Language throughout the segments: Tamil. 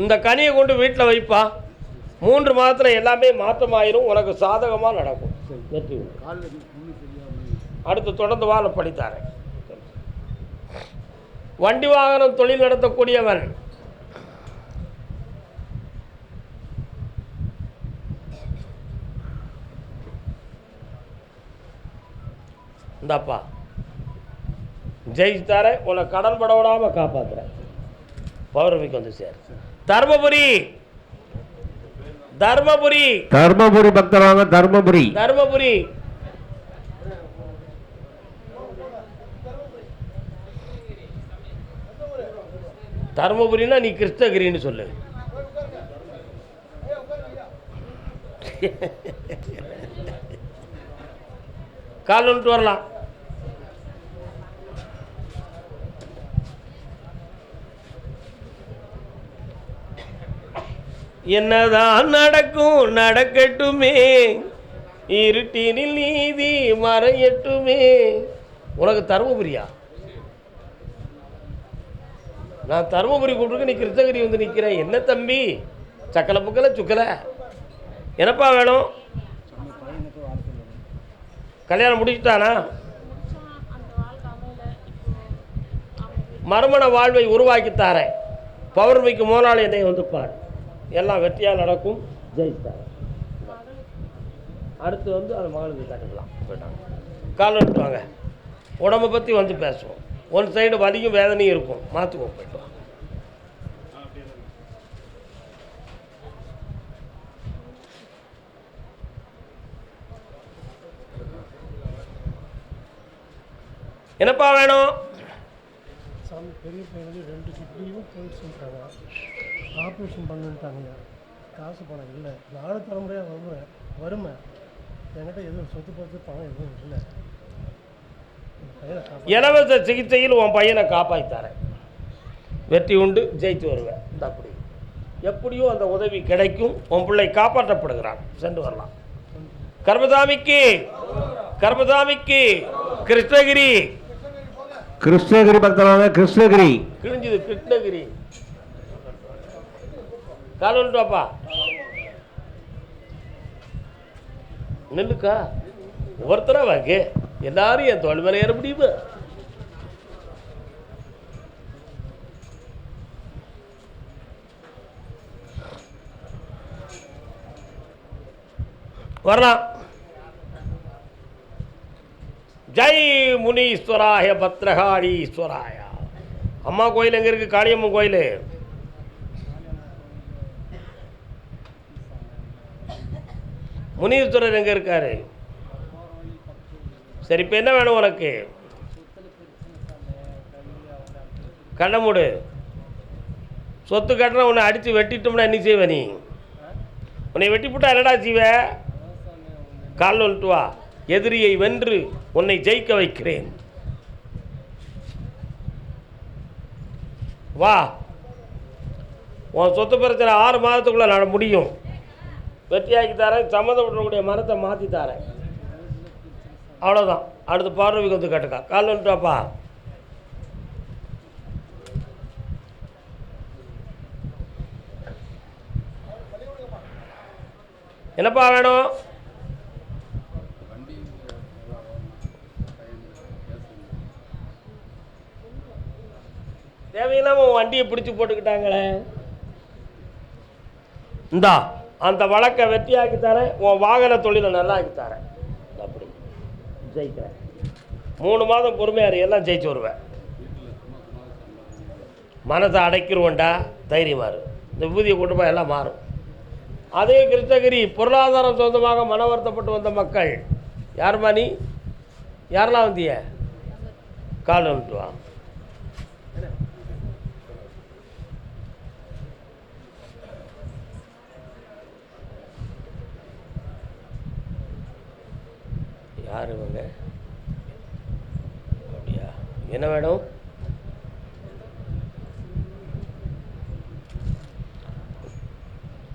இந்த கனியை கொண்டு வீட்டில் வைப்பா. மூன்று மாதத்தில் எல்லாமே மாற்றமாயிரும். உனக்கு சாதகமாக நடக்கும். வெற்றி அடுத்து தொடர்ந்து வாழ படித்தாரேன் வண்டி வாகனம் தொழில் நடத்தக்கூடியவன். இந்தாப்பா. ஜெயிச்சுத்தார உன்னை கடன் பட விடாமல் காப்பாற்றுறேன் பௌர்ணமிக்கு வந்து சேர். தர்மபுரி. தர்மபுரி. தர்மபுரி பக்தர் வாங்க தர்மபுரி. தர்மபுரி. தர்மபுரினா நீ கிருஷ்ணகிரின்னு சொல்லு. கால் வந்துட்டு வரலாம். என்னதான் நடக்கும் நடக்கட்டுமே. இருட்டினில் நீதி மறையட்டுமே. உனக்கு தருமபுரியா? நான் தருமபுரி கூப்பிட்டு நீ கிருஷ்ணகிரி வந்து நிற்கிறேன் என்ன தம்பி? சக்கலை புக்கலை சுக்கலை. என்னப்பா வேணும்? கல்யாணம் முடிச்சுட்டானா? மறுமண வாழ்வை உருவாக்கி தாரேன். பௌர்ணமிக்கு முதலாளி என்னை வந்து பார். எல்லாம் வெற்றியாக நடக்கும். ஜெயித்தார் அடுத்து வந்து அந்த மகளுக்கு கட்டுக்கலாம். போயிட்டாங்க. கால் எடுத்து வாங்க உடம்பை பற்றி வந்து பேசுவோம். ஒன் சைடு வலியும் வேதனையும் இருக்கும். மாற்றுவோம் போயிட்டு வாங்க என்னப்பா வேணும்? பெரிய பையனுக்கு ரெண்டு கிட்னியும் போயிட்டு சொல்லிட்டாங்க ஆப்ரேஷன் பண்ணுட்டாங்க காசு பணம் இல்லை. நாலு தலைமுறையாக வருவேன் வறுமை. என்கிட்ட எதுவும் சொத்து பத்து பணம் எதுவும் இல்லை. இலவச சிகிச்சையில் உன் பையனை காப்பாற்றித்தாரேன் வெற்றி உண்டு ஜெயித்து வருவேன். இந்த அப்படி. எப்படியோ அந்த உதவி கிடைக்கும். உன் பிள்ளை காப்பாற்றப்படுகிறான். சென்று வரலாம். கர்மதாமிக்கு கர்மதாமிக்கு கிருஷ்ணகிரி. கிருஷ்ணகிரி பக்தர் வாங்க கிருஷ்ணகிரி. கிழிஞ்சது கிருஷ்ணகிரி. கால் டோப்பா நில்லுக்கா. ஒவ்வொருத்தரா வாங்க. எல்லாரும் என் தோல் மேலே ஏற முடியுமா? வரலாம் ஜெய் முனீஸ்வராய பத்ரகாளீஸ்வராயா. அம்மா கோயில் எங்கே இருக்குது காளியம்மன் கோயில். முனீஸ்வரர் எங்கே இருக்கார்? சரி இப்போ என்ன வேணும் உனக்கு? கண்ணை மூடு. சொத்து கட்டின உன்னை அடித்து வெட்டிட்டோம்னா என்ன செய்வ நீ? உன்னை வெட்டி போட்டா என்னடா செய்வ? கால் வந்துட்டு வா. எதிரியை வென்று உன்னை ஜெயிக்க வைக்கிறேன். வா. உன் சொத்து பிரச்சனை ஆறு மாதத்துக்குள்ளே நட முடியும். வெற்றியாக்கி தரேன் சம்மந்தப்பட்டவங்களுடைய மரத்தை மாற்றி தரேன். அவ்வளோதான் அடுத்து பார்வைக்கு வந்து கேட்டுக்கா. கால் வந்துட்டாப்பா என்னப்பா வேணும்? தேவையில்லாம வண்டியை பிடிச்சி போட்டுக்கிட்டாங்களே. இந்தா. அந்த வழக்கை வெற்றியாக்கி தரேன் உன் வாகன தொழிலை நல்லா ஆக்கி தரேன். அப்படி. ஜெயிக்கிறேன். மூணு மாதம் பொறுமையாரு எல்லாம் ஜெயிச்சு வருவேன். மனதை அடைக்கிருவோண்டா தைரியமாக இரு. இந்த விபூதியை குடும்பம் எல்லாம் மாறும் அதே கிருஷ்ணகிரி பொருளாதாரம் சொந்தமாக மன வருத்தப்பட்டு வந்த மக்கள் யார் நீ? யாரெல்லாம் வந்திய? கால் வந்துட்டு வா யார் இவங்க அப்படியா? என்ன வேணும்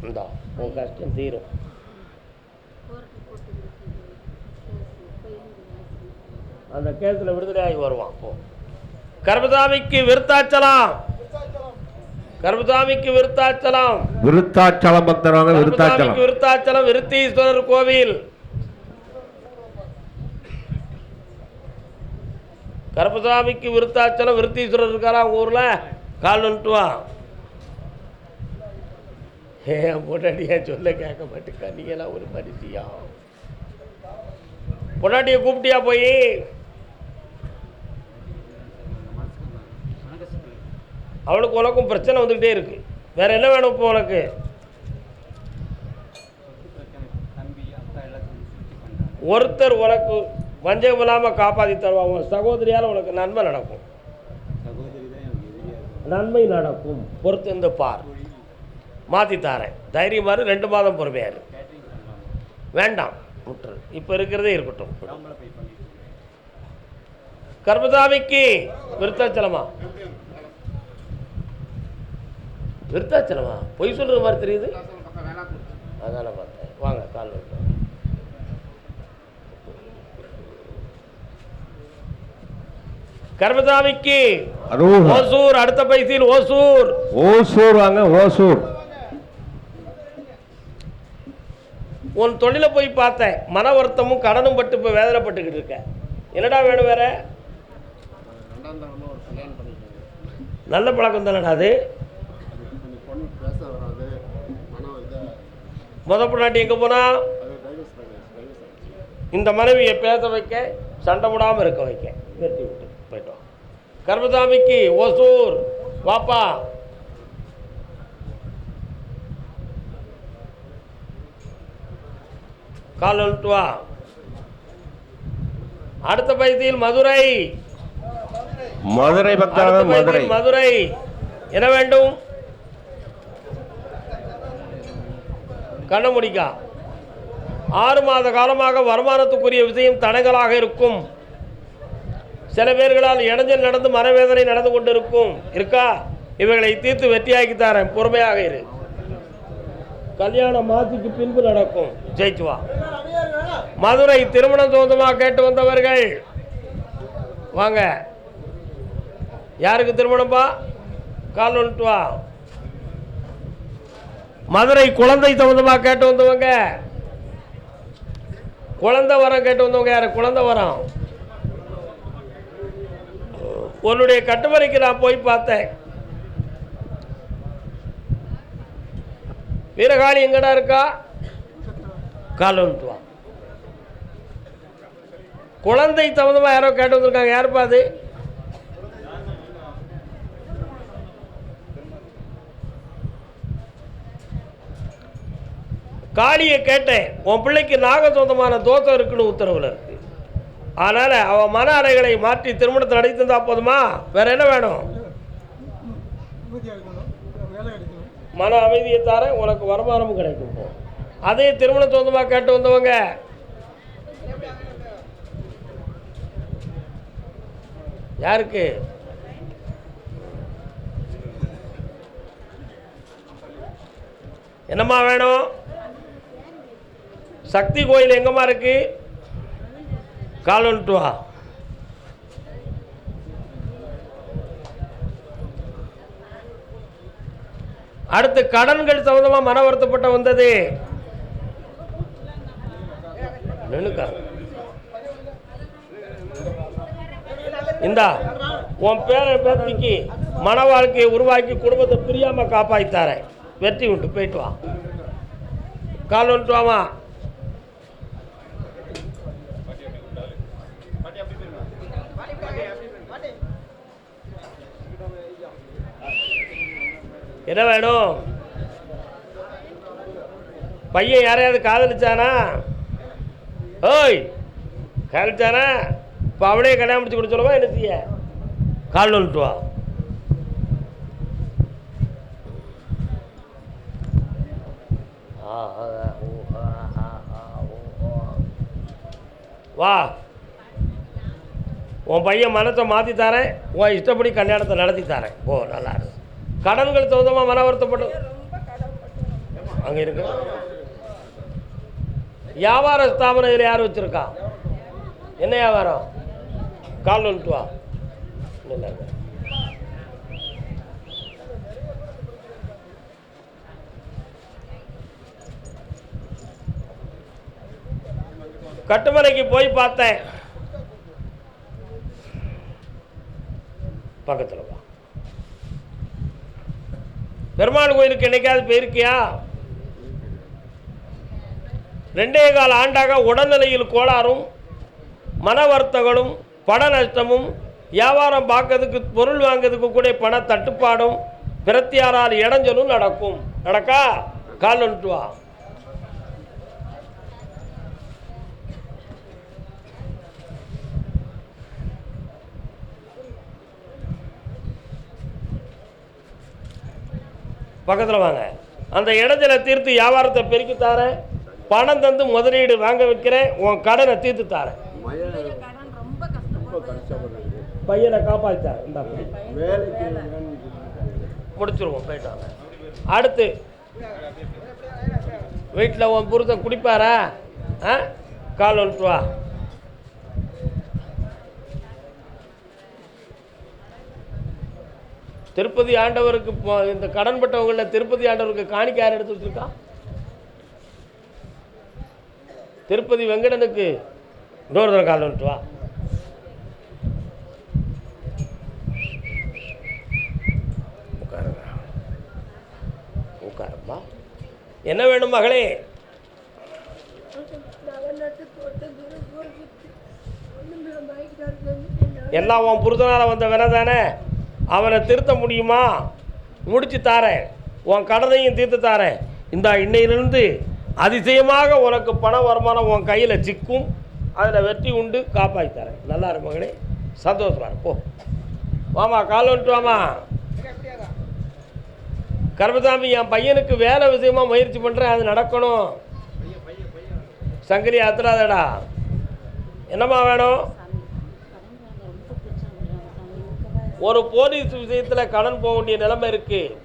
இந்தா உன் கஷ்டம் தீரும் அந்த கேஸில் விடுதலையாகி வருவான் போ. கர்மசாமிக்கு விருத்தாச்சலம். கர்மசாமிக்கு விருத்தாச்சலம். விருத்தாச்சலம் பக்தர் வாங்க விருத்தாச்சலம் விருத்தாச்சலம் விருத்தீஸ்வரர் கோவில். கருப்பசாமிக்கு விருத்தாச்சலம் விருத்தீஸ்வரர் இருக்காரா ஊர்ல? கால் வந்துட்டு வா. ஏன் பொண்டாட்டியா சொல்ல கேட்க மாட்டேக்கா. நீங்களாம் ஒரு மனுஷியா? பொண்டாட்டியை கூப்பிட்டியா போய்? அவளுக்கு உனக்கும் பிரச்சனை வந்துக்கிட்டே இருக்கு. வேற என்ன வேணும் இப்போ உனக்கு? ஒருத்தர் உனக்கு வஞ்சகம் இல்லாமல் காப்பாற்றி தருவாங்க உன் சகோதரியால் உனக்கு நன்மை நடக்கும். நன்மை நடக்கும். பொறுத்து இந்த பார். மாற்றி தாரேன். தைரியம் மாதிரி ரெண்டு மாதம் பொறுமையாரு வேண்டாம் முற்று இப்போ இருக்கிறதே இருக்கட்டும். கர்மசாமிக்கு விருத்தாச்சலமா? விருத்தாச்சலமா? பொய் சொல்கிற மாதிரி தெரியுது? அதான பார்த்தேன். வாங்க கால் விட்டு கர்மசாமிக்கு. ஓசூர் அடுத்த பைசியில் ஓசூர். ஓசூர் வாங்க ஓசூர். உன் தொழிலை போய் பார்த்தேன். மன வருத்தமும் கடனும் பட்டு இப்போ வேதனைப்பட்டுக்கிட்டு இருக்க என்னடா வேணும் வேற? நல்ல பழக்கம் தானடா அது. முத பொண்டாட்டி எங்கே போனா? இந்த மனைவியை பேச வைக்க சண்டை போடாமல் இருக்க வைக்க. வெட்டி விட்டு கர்மசாமிக்கு ஓசூர் வாப்பா. கால் வந்துட்டு வா. அடுத்த பைத்தியில் மதுரை. மதுரை மதுரை. மதுரை. என்ன வேண்டும்? கண்ண முடிக்கா ஆறு மாத காலமாக வருமானத்துக்குரிய விஷயம் தடங்களாக இருக்கும். சில பேர்களால் இடைஞ்சல் நடந்து மனவேதனை நடந்து கொண்டு இருக்கும் இருக்கா? இவைகளை தீர்த்து வெற்றியாக்கி தரேன். பொறுமையாக இரு. கல்யாண மாசிக்கு பின்பு நடக்கும். ஜெயிச்சுவா. மதுரை திருமணம் சொந்தமாக கேட்டு வந்தவர்கள். வாங்க. யாருக்கு திருமணம்பா கால் வந்துட்டு வா. மதுரை குழந்தை சம்பந்தமாக கேட்டு வந்தவங்க. குழந்தை வரம் கேட்டு வந்தவங்க யாரு? குழந்தை வரம். உன்னுடைய கட்டுமறைக்கு நான் போய் பார்த்தேன். வீரகாளி எங்கடா இருக்கா? கால் குழந்தை சம்பந்தமா யாரோ கேட்டு வந்திருக்காங்க. யாருப்பா அது? காளியை கேட்டேன். உன் பிள்ளைக்கு நாக சொந்தமான தோஷம் இருக்குன்னு உத்தரவில் இருக்கு. அதனால் அவன் மன அறைகளை மாற்றி திருமணத்தை நடத்தி தந்தா போதுமா? வேற என்ன வேணும்? மன அமைதியை தார உனக்கு வருமானமும் கிடைக்கும் அதே திருமண சொந்தமாக கேட்டு வந்தவங்க. யாருக்கு? என்னம்மா வேணும்? சக்தி கோயில் எங்கம்மா இருக்குது கால் வந்துட்டு வா. அடுத்து கடன்கள் சம்பந்தமா மன வருத்தப்பட்ட வந்தது இந்தா உன் பேர பேத்திக்கு மன வாழ்க்கையை உருவாக்கி குடும்பத்தை பிரியாம காப்பாய்த்தாரேன் வெற்றி விட்டு போயிட்டு வா. கால் வந்துட்டு வாமா என்ன வேணும்? பையன் யாரையாவது காதலிச்சானா? ஓய் காதலிச்சானா? இப்போ அவளே கல்யாணம் முடிச்சு கொடுத்து சொல்லவா என்ன செய்ய? கால் வந்துட்டு வா. ஓ, வா. உன் பையன் மனத்தை மாற்றி தரேன். உன் இஷ்டப்படி கல்யாணத்தை நடத்தி தரேன். ஓ நல்லா இருக்கு கடன்கள் சொந்தமாக மனவருத்தப்படும் அங்கே இருக்கு. வியாபார ஸ்தாபனம் இதில் யார் வச்சுருக்கா? என்ன வியாபாரம்? கால் வந்துட்டு வா. இல்லைங்க கட்டுமனைக்கு போய் பார்த்தேன். பக்கத்தில் வா. பெருமாள் கோயிலுக்கு என்னைக்காவது போயிருக்கியா? ரெண்டே கால ஆண்டாக உடல்நிலையில் கோளாறும் மன வர்த்தகளும் பண நஷ்டமும் வியாபாரம் பார்க்கறதுக்கு பொருள் வாங்கிறதுக்கு கூட பண தட்டுப்பாடும் பிரத்தியாரால் இடைஞ்சலும் நடக்கும். நடக்கா? கால் வந்துட்டு வா பக்கத்தில் வாங்க. அந்த இடத்துல தீர்த்து வியாபாரத்தை பெருக்கி தாரேன். பணம் தந்து முதலீடு வாங்க வைக்கிறேன். உன் கடனை தீர்த்து தாரேன். பையனை காப்பாற்றார் இந்த. முடிச்சிருவோம் போயிட்டாங்க. அடுத்து. வீட்டில் உன் புருஷன் குடிப்பாரா? ஆ? கால் வந்துட்டு வா திருப்பதி ஆண்டவருக்கு இந்த கடன்பட்டவங்களில் திருப்பதி ஆண்டவருக்கு காணிக்க யார் எடுத்து வச்சுருக்கா? திருப்பதி வெங்கடனுக்கு இன்னொரு தடவை கால் வந்துட்டு வா. உட்காருங்க. என்ன வேணும் மகளே? எல்லாம் உன் புருஷனால் வந்த வேலை தானே அவனை திருத்த முடியுமா? முடித்து தாரேன். உன் கடனையும் தீர்த்து தாரேன். இந்த இன்னையிலிருந்து அதிசயமாக உனக்கு பண வருமானம் உன் கையில் சிக்கும். அதில் வெற்றி உண்டு காப்பாற்றி தரேன். நல்லா இரு மகனே. சந்தோஷமாக இருக்கும் போ. வாமா கால் வந்துட்டு வாமா. கர்மசாமி என் பையனுக்கு வேலை விஷயமாக முயற்சி பண்ணுறேன் அது நடக்கணும். சங்கரி அத்துறாதடா. என்னம்மா வேணும்? ஒரு போலீஸ் விஷயத்தில் கடன் போக வேண்டிய நிலைமை இருக்குது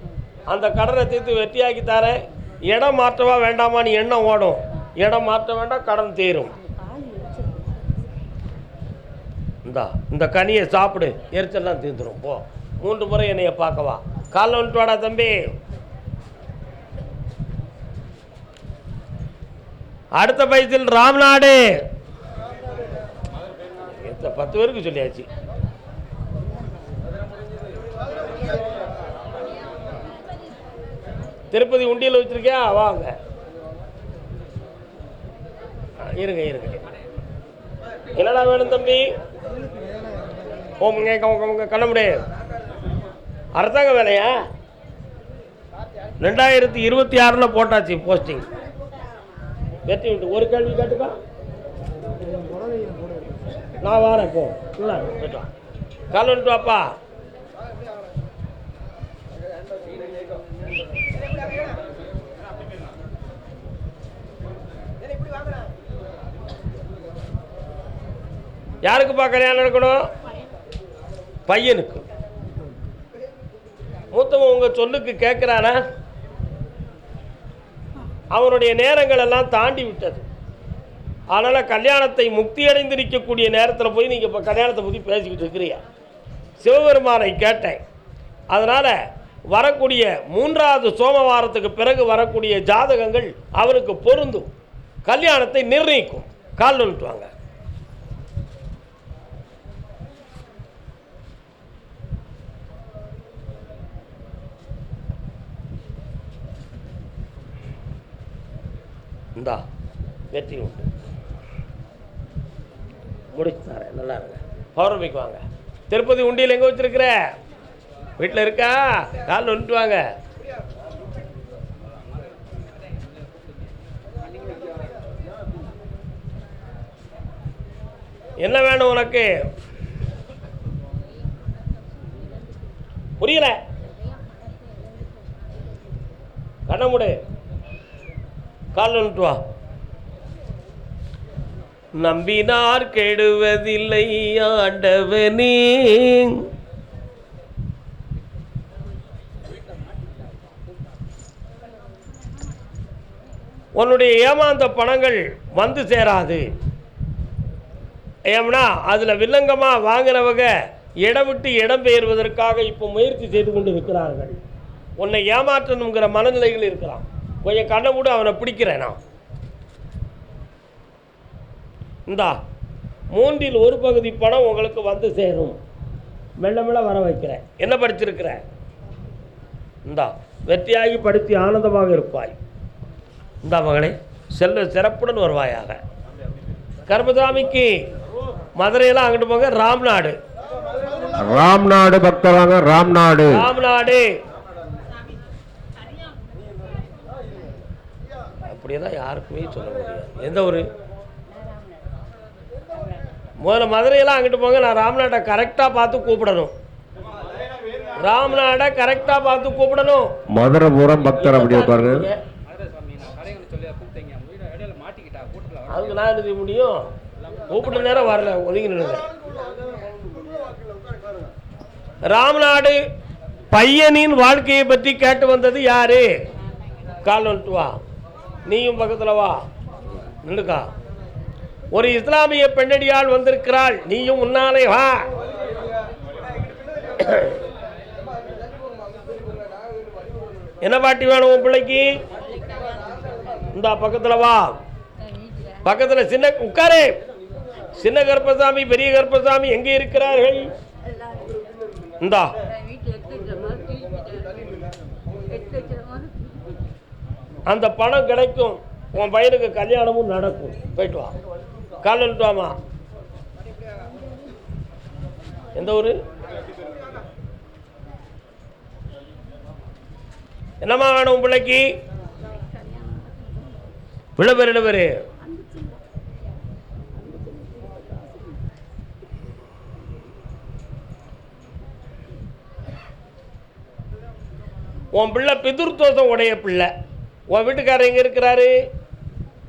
அந்த கடனை தீர்த்து வெற்றியாக்கி தரேன். இடம் மாற்றவா வேண்டாமான்னு எண்ணம் ஓடும்? இடம் மாற்ற வேண்டாம் கடன் தீரும். இந்தா இந்த கனியை சாப்பிடு. எரிச்சல்லாம் தீர்ந்துடும் போ. மூன்று முறை என்னைய பார்க்கவா காலைல வந்துட்டு வாடா தம்பி. அடுத்த பயத்தில் ராம்நாடு பத்து பேருக்கு சொல்லியாச்சு. திருப்பதி உண்டியில் வச்சிருக்கியா? வாங்க. இருங்க இருங்க. என்னடா வேணும் தம்பி? ஓமுங்க கண்ண கண்ணமுடி அரசாங்க வேலையா? ரெண்டாயிரத்தி இருபத்தி ஆறில் போட்டாச்சு போஸ்டிங். வெற்றி விட்டு ஒரு கேள்வி கேட்டுக்கா. நான் வரேன் போ. இல்லை போயிட்டு கால் வந்துட்டு வாப்பா. யாருக்குப்பா கல்யாணம் நடக்கணும்? பையனுக்கு. மூத்தவன் உங்கள் சொல்லுக்கு கேட்குறானா அவனுடைய நேரங்கள் எல்லாம் தாண்டி விட்டது. அதனால் கல்யாணத்தை முக்தி அடைந்து நிற்கக்கூடிய நேரத்தில் போய் நீங்கள் இப்போ கல்யாணத்தை பற்றி பேசிக்கிட்டு இருக்கிறியா சிவபெருமானை கேட்டேன். அதனால் வரக்கூடிய மூன்றாவது சோமவாரத்துக்கு பிறகு வரக்கூடிய ஜாதகங்கள் அவருக்கு பொருந்தும். கல்யாணத்தை நிர்ணயிக்கும். கால் வந்துட்டு இந்தா வெற்றி உண்டு. முடிச்சு தரேன். நல்லா இருங்க. பௌர்ணமிக்கு வாங்க. திருப்பதி உண்டியில் எங்கே வச்சிருக்கிற? வீட்டில் இருக்கா? காலில் வந்துட்டு வாங்க என்ன வேணும் உனக்கு? புரியல. கண்ணமுடு கால் வந்துட்டு வா. நம்பினார் கெடுவதில்லை ஆண்டவனே. உன்னுடைய ஏமாந்த பணங்கள் வந்து சேராது. ஏம்னா அதில் வில்லங்கமாக வாங்கினவங்க இடம் விட்டு இடம் பெயர்வதற்காக இப்போ முயற்சி செய்து கொண்டு இருக்கிறார்கள். உன்னை ஏமாற்றணுங்கிற மனநிலைகள் இருக்கிறான் கொஞ்சம் கண்ணை கூட அவனை பிடிக்கிறேன் நான். இந்தா மூன்றில் ஒரு பகுதி பணம் உங்களுக்கு வந்து சேரும். மெல்ல மெல்ல வர வைக்கிறேன். என்ன படிச்சிருக்கிற? இந்தா வெற்றியாகி படித்து ஆனந்தமாக இருப்பாய். இந்தா மகளே செல்வ சிறப்புடன் வருவாயாக. கர்மசாமிக்கு மதுரையெல்லாம் அங்கிட்டு போங்க ராம்நாடு. ராம்நாடு பக்தர் வாங்க ராம்நாடு. ராம்நாடு. அப்படியெல்லாம் யாருக்குமே சொல்ல முடியாது. எந்த ஊர்? முதல்ல மதுரையெல்லாம் அங்கிட்டு போங்க நான் ராம்நாட்டை கரெக்டாக பார்த்து கூப்பிடணும். ராம்நாடை கரெக்டாக பார்த்து கூப்பிடணும். மதுரபுரம் பக்தர் அப்படியே பாருங்க அதுக்கு நான் என்ன செய்ய முடியும்? கூப்பிட்ட நேரம் வரல ஒதுங்கி நின்னுங்க ராம்நாடு பையனின் வாழ்க்கையை பற்றி கேட்டு வந்தது யாரு? கால் வந்துட்டு வா. நீயும் பக்கத்தில் வா. நின்றுக்கா ஒரு இஸ்லாமிய பெண்ணடியாள் வந்திருக்கிறாள். நீயும் உன்னாலே வா. என்ன பாட்டி வேணும் உன் பிள்ளைக்கு? இந்த பக்கத்தில் வா. பக்கத்தில் சின்ன உட்காரே. சின்ன கருப்பசாமி பெரிய கருப்பசாமி எங்கே இருக்கிறார்கள்? இந்தா. அந்த பணம் கிடைக்கும். உன் பையனுக்கு கல்யாணமும் நடக்கும். போயிட்டு வா. காலன்ட்டு வாமா எந்த ஊர்? என்னம்மா வேணும் உன் பிள்ளைக்கு? பிள்ளை பேர்? உன் பிள்ளை பிதுர்தோஷம் உடைய பிள்ளை. உன் வீட்டுக்காரர் எங்கே இருக்கிறாரு?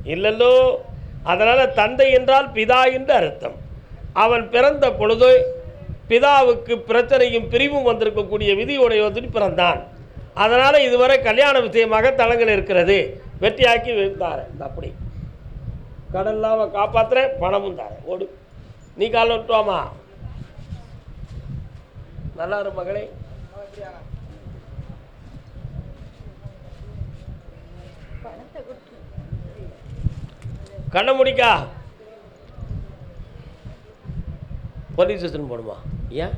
இல்லைல்லோ. அதனால் தந்தை என்றால் பிதா என்று அர்த்தம். அவன் பிறந்த பொழுது பிதாவுக்கு பிரச்சனையும் பிரிவும் வந்திருக்கக்கூடிய விதியுடையவதில் பிறந்தான். அதனால் இதுவரை கல்யாண விஷயமாக தளங்கள் இருக்கிறது. வெற்றியாக்கி வைத்தார் இந்த அப்படி. கடல்லாம் அவன் காப்பாற்றுறேன் பணமும் தாரேன் ஓடு. நீ கால விட்டுவாமா நல்லா இரு மகளே. கண்ணை முடிக்கா. போலீஸ் ஸ்டேஷன் போகணுமா? ஏன்?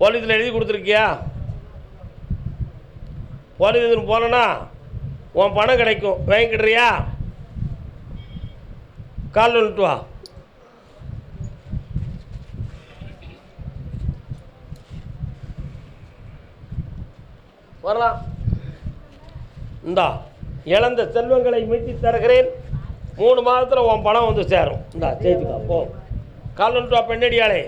போலீஸில் எழுதி கொடுத்துருக்கியா? போலீஸ் ஸ்டேஷன் போனேன்னா உன் பணம் கிடைக்கும். வாங்கிக்கிடுறியா? கால் வந்துட்டு வா. வரலாம். இந்தா இழந்த செல்வங்களை மீட்டி தருகிறேன். மூணு மாதத்தில் உன் பணம் வந்து சேரும். இந்தா சேர்த்துக்கா போ கால் வந்துட்டு பெண்ணடியாளே.